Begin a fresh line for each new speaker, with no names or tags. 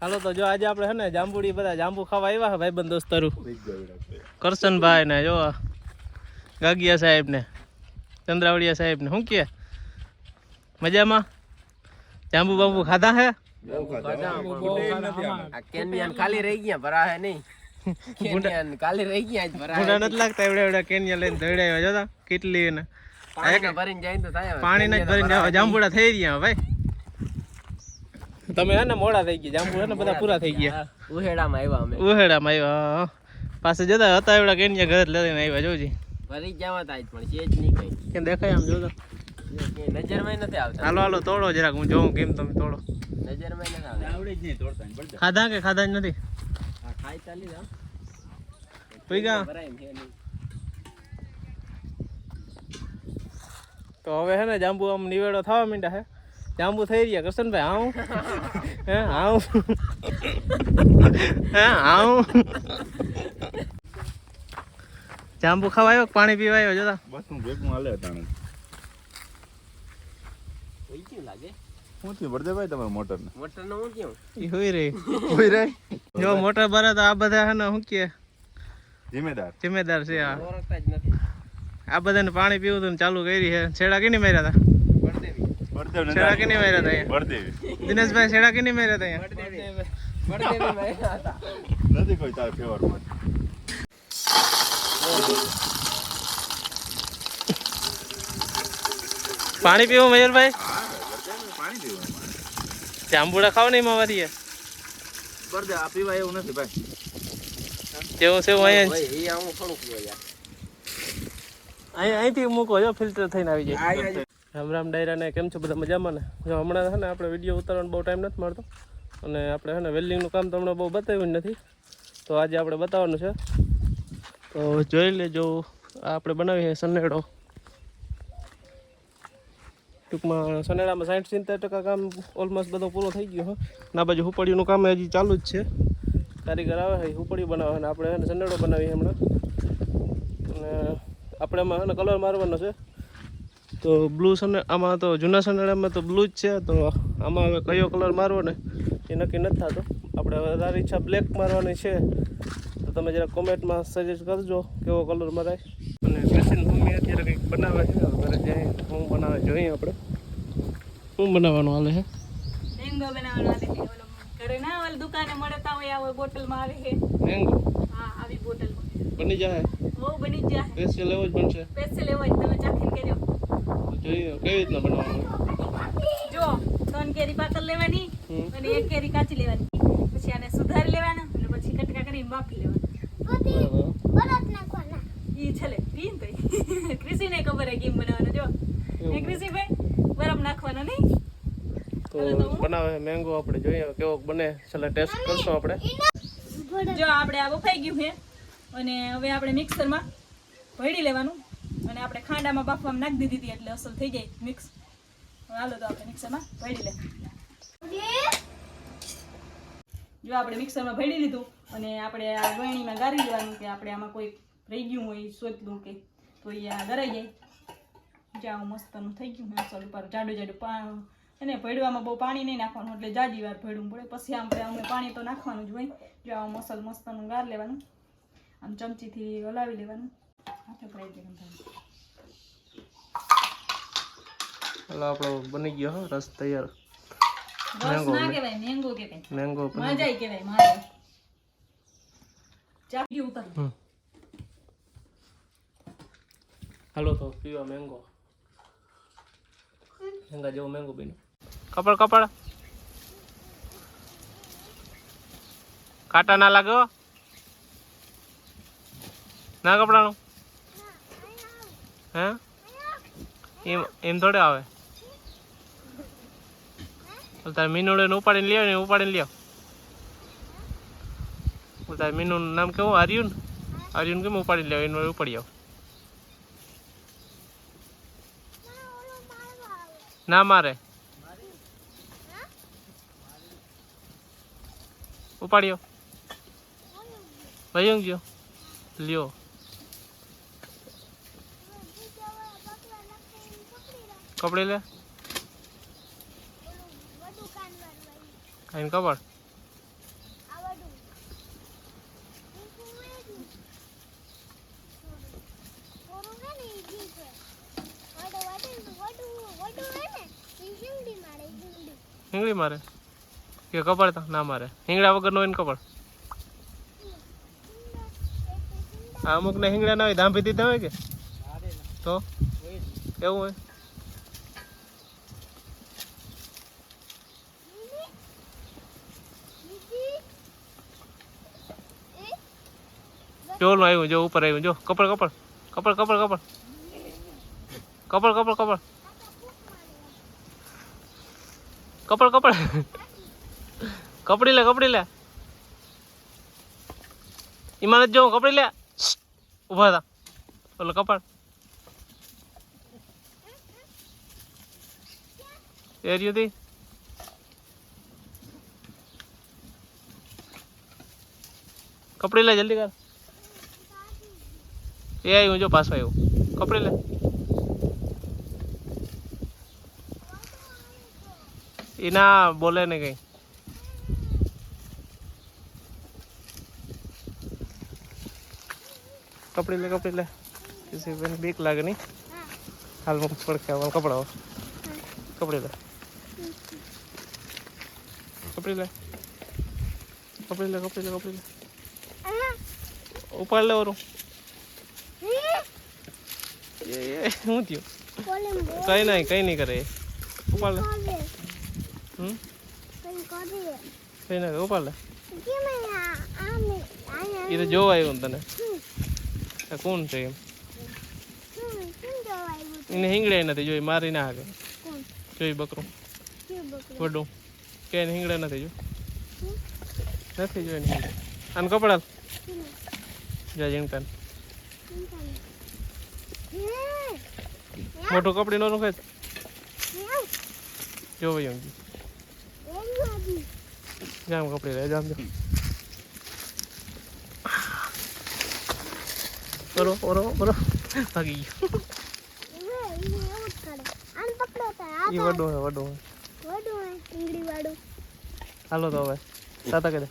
હાલો તો જો આજે આપણે હે ને જાંબુડી બધા જાંબુ ખાવા આવ્યા ભાઈ બંધ દોસ્તારું. કરશનભાઈ ને જો ગાગિયા સાહેબ ને ચંદ્રાવડિયા સાહેબ ને શું કે? મજામાં? જાંબુ બાંબુ ખાધા હે?
આ ખાલી રહી ગયા નહીં. ખાલી રહી ગયા
નથી લાગતા એવડા એવડા કેનિયા લઈને દોડાવ્યા જોતા કેટલી ને.
પાણીમાં ભરીને જાય તો થાય
પાણી જ ભરીને જાંબુડા થઈ રહ્યા ભાઈ. તમે હે ને મોડા થઈ ગયા જાંબુ હે ને બધા પૂરા થઈ ગયા.
ઉહેડામાં આવ્યા અમે.
ઉહેડામાં આવ્યા હા. પાસે જતા હતા એવડા કેનિયા ઘર લઈને આવ્યા જોજી.
ભરી ગયા જવા તા જ પણ છે જ નહીં કઈ.
કેમ દેખાય આમ જોતો?
ક્યાંય નજરમાં નથી આવતા.
હાલો હાલો તોડો જરાક હું જોઉં કેમ તમે તોડો.
નજરમાં નથી આવતા.
ખાધા કે ખાધા જ નથી?
આ ખાઈ ચાલી જાઓ.
પી ગયા?
ભરાય એમ છે નહીં.
તો હવે હે ને જાંબુ આમ નિવેડો થવા માંડ્યા હે. જાંબુ થઈ રહ્યા કરશનભાઈ આવું? હે આવું? હે આવું? જાંબુ ખાવા આવ્યો પાણી પીવા આવ્યો જોતા?
બસ હું ભેગું હાલે તાણે
કોઈ કેવું લાગે?
થયું તમારા મોટરનું
હું કેવું?
ઈ હોય રે
કોઈ રે
જો મોટર ભરે તો આ બધા હે ને શું કે?
જિમ્મેદાર.
જિમ્મેદાર છે આ. આ બધાને પાણી પીવું હતું ચાલુ કરી છે છેડા કેની માર્યા હતા હતા હતા
નથી કોઈ તારા
પાણી પીવું મયુરભાઈ
પાણી પીવું
જાંબુડા ખાવ નહીં માવાથી
ભરદે આ પીવા એવું નથી ભાઈ.
જેવું છે અહીંયા અહીંથી મૂકો જો ફિલ્ટર થઈને આવી જાય. રામ રામ ડાયરા ને કેમ છો બધા મજામાં ને? જો હમણાં છે ને આપણે વીડિયો ઉતારવાનો બહુ ટાઈમ નથી મળતો. અને આપણે છે ને વેલ્ડિંગનું કામ તો હમણાં બહુ બતાવ્યું નથી. તો આજે આપણે બતાવવાનું છે. તો જોઈ લેજો, આ આપણે બનાવી છે સનેડો ટૂંકમાં સનેડામાં સાઠ સિત્તેર ટકા કામ ઓલમોસ્ટ બધું પૂરો થઈ ગયું ના બાજુ હુપડીનું કામ હજી ચાલુ જ છે. કારીગર આવે છે હુપડી બનાવે અને આપણે સનેડો બનાવીએ હમણાં. અને આપણે એમાં કલર મારવાનો છે. તો બ્લુ સને આમાં તો જૂના સનેડામાં તો બ્લુ જ છે તો આમાં હવે કયો કલર મારવો ને એ નક્કી નથી થતો. આપણે હવે વધારે ઈચ્છા બ્લેક મારવાની છે તો તમે જરા કોમેન્ટમાં સજેસ્ટ કરજો કેવો કલર મરાય. અને ક્રિસ્ટિન મમ્મી અત્યારે કંઈક બનાવે છે ઘરે જાય હું બનાવે જોઈએ આપણે. શું બનાવવાનું હાલે છે
મેંગો બનાવવાનો આવે છે ઘરે ના ઓલી દુકાને મળતા હોય આ બોટલમાં આવે છે.
મેંગો
હા આવી બોટલમાં
બની જાય
બહુ બની જ જાય
સ્પેશિયલ એવો જ બનશે.
સ્પેશિયલ એવો જ તમે ચાખીને કહેજો
તો જોઈએ કેવી રીતના બનાવવાનું
જો ત્રણ કેરી પાતળ લેવાની અને એક કેરી કાચી લેવાની. પછી આને સુધારી લેવાના અને પછી કટકા કરીને બાફી લેવાના.
બરાબર.
ઈ છેલ્લે પીન તો ક્રિસીને ખબર હે કેમ બનાવવાનું. જો. એ ભાઈ બરફ નાખવાનો નહીં?
તો બનાવે મેંગો આપણે. જોઈએ કેવો બને. છેલ્લે ટેસ્ટ કરશું આપણે.
જો આપણે આ બફાઈ ગયું છે. અને હવે આપણે મિક્સરમાં ભળી લેવાનું. અને આપણે ખાંડામાં બાફવામાં નાખી દીધી હતી એટલે અસલ થઈ જાય મિક્સ. હાલો તો આપણે મિક્સરમાં ભેડી લે જો આપણે મિક્સરમાં ભળી લીધું અને આપણે આ ગળણીમાં ગારી લેવાનું કે આપણે આમાં કોઈ રહી ગયું હોય સોતલું કે તો એ આ ગરાઈ જાય. જાઓ મસ્તનું થઈ ગયું અસલ ઉપર જાડું જાડું પાણ અને ભેડવામાં બહુ પાણી નહીં નાખવાનું એટલે જાજી વાર ભેડવું પડે. પછી આપણે અમે પાણી તો નાખવાનું જ હોય. જો આ મસલ મસ્તનું ગાર લેવાનું. આમ ચમચીથી હલાવી લેવાનું. હાથે પડાવી દેવાનું
હાલો આપણો બની ગયો હો રસ તૈયાર.
મેંગો કહેવાય મેંગો કહેવાય.
મેંગો
મજા કહેવાય મારે. ચાકી ઉતર.
હમ. હાલો તો પીવા મેંગો. મેંગા જેવો મેંગો બન્યો. કપડ કપડ. કાંટા ના લાગ્યો ના કપડાનું? હે? એમ એમ થોડે આવે. તારે મીનુડે ઉપાડીને લ્યો ને ઉપાડીને લ્યો. તારે મીનું નામ કેવું? આર્યુન? આર્યુન કેમ ઉપાડી લ્યો? એનું ઉપાડી આવ. ના મારે. ઉપાડ્યો ભાઈ ગયો લ્યો. કપડે લે. આઈન કપડ હિંગડી મારે કે કપડ ના મારે હિંગળા વગર નો કપડ અમુક ને હિંગડા ના હોય ધાંભી દીધા હોય કે તો કેવું હોય ઓલું આવ્યું, જો ઉપર આવ્યું, જો. કપડ કપડ કપડ કપડ કપડ કપડ કપડ કપડ કપડ કપડ કપડી લે કપડી લે. ઈમાનત જો કપડી લે. ઊભા હતા ઓલો કપડ એ રહ્યું તી. કપડી લે, જલ્દી કર. એ આવ્યું જો પાછો આવ્યું કપડી લે. એ ના બોલે ને કઈ. કપડી લે કપડી લે. બીક લાગે નહીં. હાલ હું પડખે આવવાનું કપડાઓ કપડી લે. કપડી લે. કપડી લે કપડી લે કપડી લે. ઉપાડ લેવાનું એ શું થયું? કઈ નહીં કઈ નહીં કરે. ઉપાડ લે. હમ? કઈ ના ઉપાડ લે. એ તો જોવા આવ્યું તને. કોણ છે એમ? એને હિંગડે નથી જોઈ મારી ના હાકે. જોઈ બકરું. વડું. કે એને હિંગડે નથી જો નથી જોઈ હિંગડે આને કપડા જા જીણકાન મોટું કપડી નો રૂખે જો ભાઈ અંગી જામ કપડી રહે જામ ઓરો ઓરો ઓરો. ભાગી ગયો. વડો વડો હે હાલો તો હવે સાતા દે.